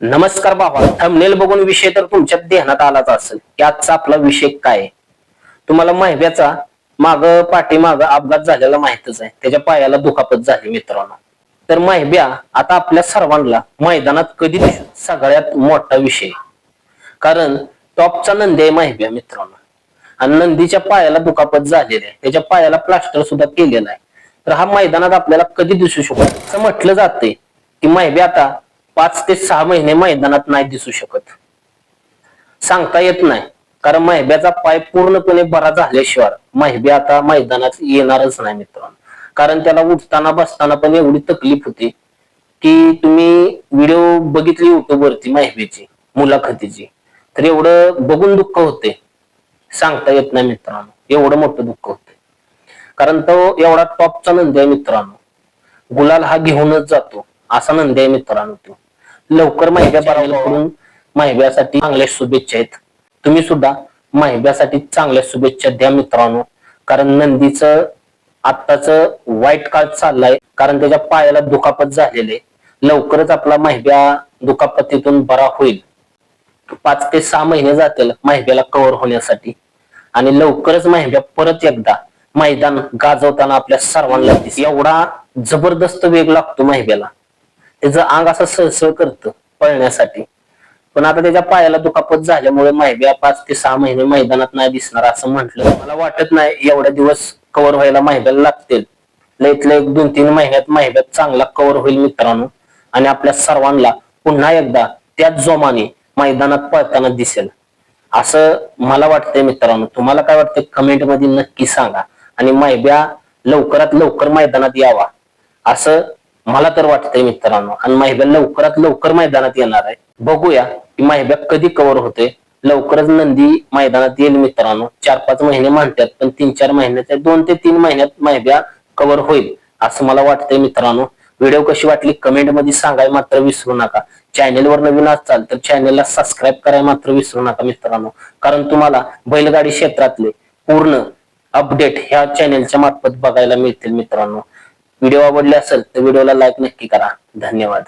नमस्कार बाबा थंबनेल बघून विषय तर तुमच्या ध्यानात आलाच असेल. की आजचा आपला विषय काय तुम्हाला माहिब्याचा माग पाठीमाग अपघात झालेला माहितच आहे. त्याच्या पायाला दुखापत झाली मित्रांनो. तर माहिब्या आता आपल्या सर्वांना मैदानात कधी सगळ्यात मोठा विषय. कारण टॉपचा नंदी आहे माहिब्या मित्रांनो. आणि नंदीच्या पायाला दुखापत झालेली आहे. त्याच्या पायाला प्लास्टर सुद्धा केलेला आहे. तर हा मैदानात आपल्याला कधी दिसू शकतो असं म्हटलं जाते की माहिबी आता पाच ते सहा महिने मैदानात नाही दिसू शकत. सांगता येत नाही. कारण महिब्याचा पाय पूर्णपणे बरा झाल्याशिवाय माहिबी आता मैदानात येणारच नाही मित्रांनो. कारण त्याला उठताना बसताना पण एवढी तकलीफ होती की तुम्ही व्हिडिओ बघितली युट्यूबवरती वरती मुलाखतीची. तर एवढं बघून दुःख होते. सांगता येत नाही मित्रांनो. एवढं मोठं दुःख होते. कारण तो एवढा टॉपचा नंदी आहे मित्रांनो. गुलाल हा घेऊनच जातो. असा नंदी आहे मित्रांनो तो. लवकर माहिब्या कडून माहिब्यासाठी चांगल्या शुभेच्छा आहेत. तुम्ही सुद्धा माहिब्यासाठी चांगल्या शुभेच्छा द्या मित्रांनो. कारण नंदीचं आत्ताच वाईट काळ चाललाय. कारण त्याच्या पायाला दुखापत झालेले. लवकरच आपला माहिब्या दुखापतीतून बरा होईल. पाच ते सहा महिने जातील माहिब्याला कव्हर होण्यासाठी. आणि लवकरच माहिब्या परत एकदा मैदान गाजवताना आपल्या सर्वांना. एवढा जबरदस्त वेग लागतो माहिब्याला त्याचं अंग असं सळसळ करतं पळण्यासाठी पण आता त्याच्या पायाला दुखापत झाल्यामुळे माहिती पाच ते सहा महिने मैदानात नाही दिसणार असं म्हटलं. मला वाटत नाही एवढ्या दिवस कव्हर व्हायला माहिब्याला लागतील. लईत एक दोन तीन महिन्यात माहिब्यात चांगला कव्हर होईल मित्रांनो. आणि आपल्या सर्वांना पुन्हा एकदा त्याच जोमाने मैदानात पळताना दिसेल. असं मला वाटतंय मित्रांनो. तुम्हाला काय वाटतंय? कमेंटमध्ये नक्की सांगा. आणि माहिब्या लवकरात लवकर मैदानात यावा. असं मला तर वाटतंय मित्रांनो आणि माहिब्या लवकरात लवकर मैदानात येणार आहे. बघूया की माहिब्या कधी कव्हर होते लवकरच नंदी मैदानात येईल मित्रांनो. चार पाच महिने म्हणतात पण तीन चार महिन्याच्या दोन ते तीन महिन्यात माहिब्या कव्हर होईल असं मला वाटतंय मित्रांनो. व्हिडिओ कशी वाटली कमेंटमध्ये सांगाय मात्र विसरू नका. चॅनेल वर नवीन असाल तर चॅनेलला सबस्क्राईब करायला मात्र विसरू नका मित्रांनो. कारण तुम्हाला बैलगाडी क्षेत्रातले पूर्ण अपडेट ह्या चॅनेलच्या मार्फत बघायला मिळतील मित्रांनो. व्हिडिओ आवडले असेल तर व्हिडिओला लाईक नक्की करा. धन्यवाद.